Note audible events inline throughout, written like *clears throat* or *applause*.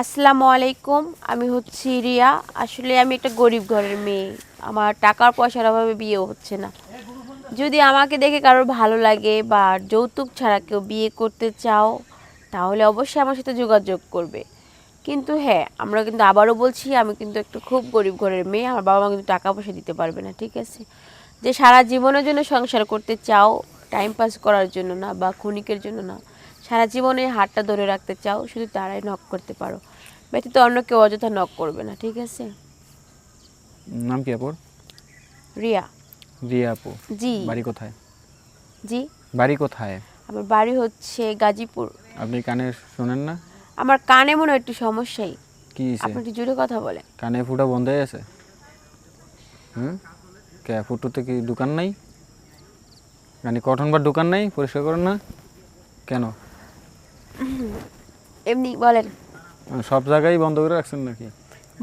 আসসালামু আলাইকুম, আমি হচ্ছি রিয়া। আসলে আমি একটা গরিব ঘরের মেয়ে। আমার টাকার পয়সার অভাবে বিয়ে হচ্ছে না। যদি আমাকে দেখে কারোর ভালো লাগে বা যৌতুক ছাড়া কেউ বিয়ে করতে চাও, তাহলে অবশ্যই আমার সাথে যোগাযোগ করবে। কিন্তু হ্যাঁ আমরা কিন্তু আবারও বলছি, আমি কিন্তু একটু খুব গরিব ঘরের মেয়ে, আমার বাবা মা কিন্তু টাকা পয়সা দিতে পারবে না, ঠিক আছে? যে সারা জীবনের জন্য সংসার করতে চাও টাইম পাস করার জন্য না বা ক্ষণিকের জন্য না, সারা জীবনে হাতটা ধরে রাখতে চাও, শুধু তারাই নক করতে পারো। ব্যতীত অন্য কেউ অযথা নক করবে না ঠিক আছে? নাম কি আপুর? রিয়া। রিয়া আপু। জি। বাড়ি কোথায়? জি। বাড়ি কোথায়? আমার বাড়ি হচ্ছে গাজীপুর। আপনি কানে শোনেন না? আমার কানে মনে একটু সমস্যাই। কি আপনি একটু জুড়ে কথা বলেন। কানে ফুটা বন্ধ হয়ে আছে হুম? কে ফুটোতে কি দোকান নাই? মানে কটন বার দোকান নাই? পরিষ্কার করেন না? কেন? এমনি বলেন। সব জায়গায় বন্ধ করে রাখছেন নাকি?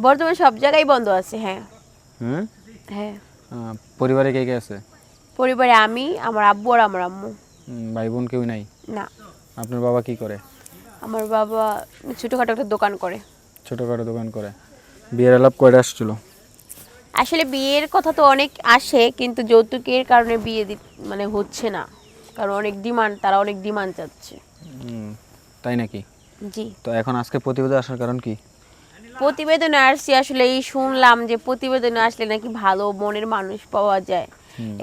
বর্তমানে সব জায়গায় বন্ধ আছে হ্যাঁ। হ্যাঁ? হ্যাঁ। পরিবারে কে কে আছে? পরিবারে আমি আমার আব্বু আর আমার আম্মু। ভাই বোন কেউ নাই? না। আপনার বাবা কি করে? আমার বাবা ছোটোখাটো একটা দোকান করে। ছোটোখাটো দোকান করে। বিয়ের আলাপ কয়টা আসছিল? আসলে বিয়ের কথা তো অনেক আসে কিন্তু যৌতুকের কারণে বিয়ে মানে হচ্ছে না। কারণ অনেক ডিমান্ড তারা অনেক ডিমান্ড চাচ্ছে। তাই নাকি? জি। তো এখন আজকে প্রতিবেদন আসার কারণ কি? প্রতিবেদনে আসছি আসলে এই শুনলাম যে প্রতিবেদনে আসলে নাকি ভালো মনের মানুষ পাওয়া যায়।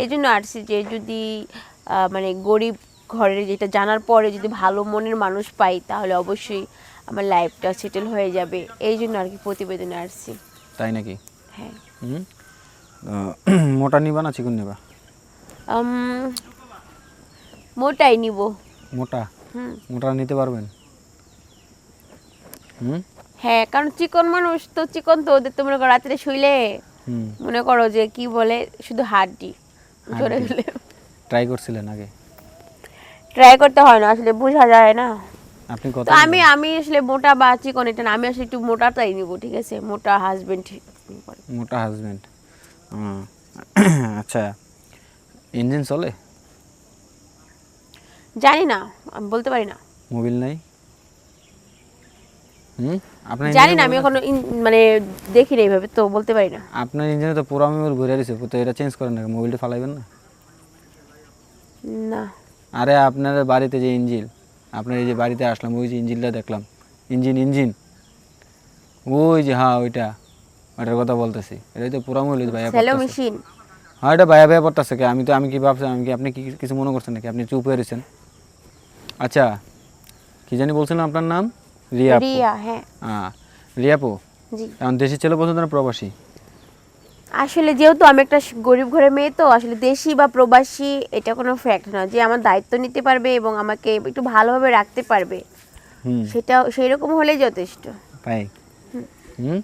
এই জন্য আসছি যে যদি মানে গরিব ঘরের যেটা জানার পরে যদি ভালো মনের মানুষ পাই তাহলে অবশ্যই আমার লাইফটা সেটেল হয়ে যাবে। এই জন্য আর কি প্রতিবেদনে আসছি। তাই নাকি? হ্যাঁ। *clears throat* মোটা নিবা না চিকন নিবা? মোটাই নিব। মোটা? হুম। মোটা নিতে পারবেন? হ্যাঁ কারণ চিকন মানুষ তো চিকন তো ওদের তো মনে করো রাত্রে শুইলে মনে করো যে কি বলে শুধু হাড্ডি। জোরে। গেলে ট্রাই করছিলেন আগে? ট্রাই করতে হয় না আসলে বোঝা যায় না। আপনি কত আমি আমি আসলে মোটা বা চিকন এটা না আমি আসলে একটু মোটাটাই নিব ঠিক আছে? মোটা হাজবেন্ড মোটা হাজবেন্ড আচ্ছা। ইঞ্জিন চলে? জানি না আমি বলতে পারি না। মোবিল নাই? হুম? আপনার জানি না আমি এখনও মানে দেখি না এইভাবে তো বলতে পারি না। আপনার ইঞ্জিনে তো পুরো মোবিল ঘুরে দিছে তো এটা চেঞ্জ করেন না মোবিলটা ফালাইবেন না? না। আরে আপনার বাড়িতে যে ইঞ্জিন আপনার এই যে বাড়িতে আসলাম ওই যে ইঞ্জিনটা দেখলাম ইঞ্জিন ইঞ্জিন। ওই যে হ্যাঁ ওইটা ওইটার কথা বলতেছি। এটাই তো পুরা মূল্য ভাইয়া মেশিন হ্যাঁ এটা ভাইয়া ভাইয়া পড়তেছে কে? আমি তো আমি কি ভাবছি আমি কি আপনি কি কিছু মনে করছেন নাকি? আপনি চুপ হয়ে রয়েছেন আচ্ছা কি জানি বলছিলেন আপনার নাম? রিয়া রিয়া হ্যাঁ। হ্যাঁ রিয়াপু জি। এখন দেশি ছেলে পছন্দ না প্রবাসী? আসলে যেহেতু আমি একটা গরিব ঘরের মেয়ে তো আসলে দেশি বা প্রবাসী এটা কোনো ফ্যাক্ট না। যে আমার দায়িত্ব নিতে পারবে এবং আমাকে একটু ভালোভাবে রাখতে পারবে সেটা সেই রকম হলেই যথেষ্ট। তাই? হুম?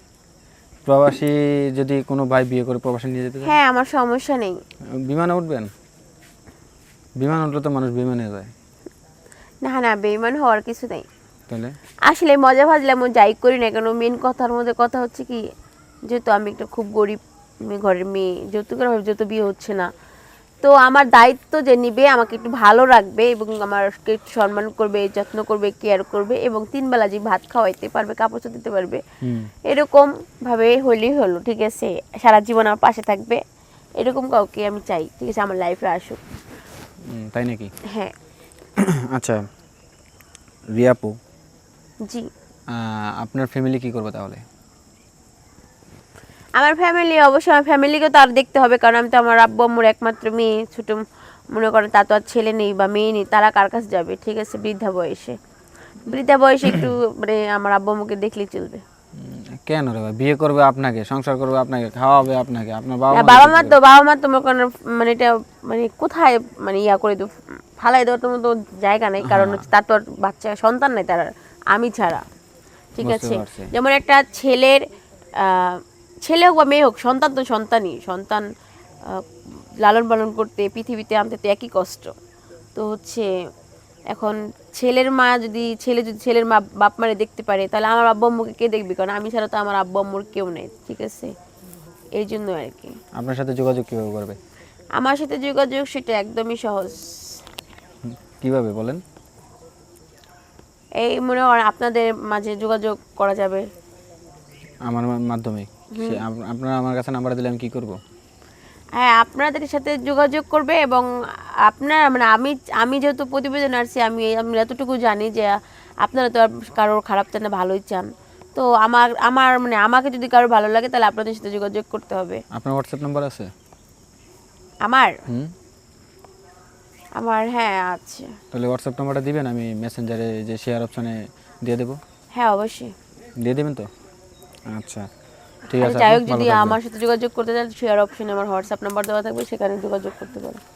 প্রবাসী যদি কোনো ভাই বিয়ে করে প্রবাসী নিয়ে যেতে চায়? হ্যাঁ আমার সমস্যা নেই। বিমানে উঠবেন? বিমান উঠলে তো মানুষ বিমানে যায়। না না বেইমান হওয়ার কিছু নেই। তাহলে আসলে মজা ভাজলে আমি যাই করি না কেন মেন কথার মধ্যে কথা হচ্ছে কি যেহেতু আমি একটা খুব গরিব ঘরের মেয়ে যৌতুকের অভাবে যেহেতু বিয়ে হচ্ছে না তো আমার দায়িত্ব যে নিবে আমাকে একটু ভালো রাখবে এবং আমাকে একটু সম্মান করবে যত্ন করবে কেয়ার করবে এবং তিন বেলা যে ভাত খাওয়াইতে পারবে কাপড় দিতে পারবে এরকম ভাবে হলেই হলো ঠিক আছে? সারা জীবন আমার পাশে থাকবে এরকম কাউকে আমি চাই ঠিক আছে? আমার লাইফে আসুক। তাই নাকি? হ্যাঁ। আচ্ছা রিয়াপু জি। আপনার ফ্যামিলি কি করবে তাহলে? আমার ফ্যামিলি অবশ্যই আমার ফ্যামিলিকে তো আর দেখতে হবে কারণ আমি তো আমার আব্বু আম্মুর একমাত্র মেয়ে ছোট মনে করেন তার তো আর ছেলে নেই বা মেয়ে নেই তারা কার কাছে যাবে? ঠিক আছে বৃদ্ধা বয়সে। বৃদ্ধা বয়সে একটু মানে আমার আব্বু আম্মুকে দেখলেই চলবে। কেন রে ভাই? বিয়ে করবে আপনাকে সংসার করবে আপনাকে খাওয়াবে আপনাকে আপনার বাবা মা বাবা মা তো বাবা মা তো মনে মানে এটা মানে কোথায় মানে ইয়া করে তো ফালাই দেওয়ার তো জায়গা নেই কারণ তার তো আর বাচ্চা সন্তান নেই তার আমি ছাড়া। ঠিক আছে? যেমন একটা ছেলের ছেলে হোক বা মেয়ে হোক সন্তান তো সন্তানই। সন্তান লালন পালন করতে পৃথিবীতে আনতে তো একই কষ্ট। তো হচ্ছে এখন ছেলের মা যদি ছেলে যদি ছেলের মা বাপ মারে দেখতে পারে তাহলে আমার আব্বু আম্মুকে কে দেখবে? কারণ আমি ছাড়া তো আমার আব্বু আম্মুর কেউ নেই। ঠিক আছে? এই জন্য আর কি। আপনার সাথে যোগাযোগ কীভাবে করবে? আমার সাথে যোগাযোগ সেটা একদমই সহজ। কীভাবে বলেন? এই মনে হয় আপনাদের মাঝে যোগাযোগ করা যাবে। আমার মাধ্যমে আপনারা আমার কাছে নাম্বার দিলে আমি কী করব? হ্যাঁ আপনাদের সাথে যোগাযোগ করবে এবং আপনার মানে আমি আমি যেহেতু প্রতিবেদন আসছি আমি আমি এতটুকু জানি যে আপনারা তো আর কারোর খারাপ চান না ভালোই চান। তো আমার আমার মানে আমাকে যদি কারও ভালো লাগে তাহলে আপনাদের সাথে যোগাযোগ করতে হবে। আপনার হোয়াটসঅ্যাপ নাম্বার আছে? আমার? হুম। আমার হ্যাঁ আছে। তাহলে হোয়াটসঅ্যাপ নাম্বারটা দিবেন আমি মেসেঞ্জারে যে শেয়ার অপশনে দিয়ে দেবো। হ্যাঁ অবশ্যই। দিয়ে দেবেন তো? আচ্ছা ঠিক আছে যাই হোক যদি আমার সাথে যোগাযোগ করতে চান শেয়ার অপশনে আমার হোয়াটসঅ্যাপ নাম্বার দেওয়া থাকবে সেখানে যোগাযোগ করতে পারেন।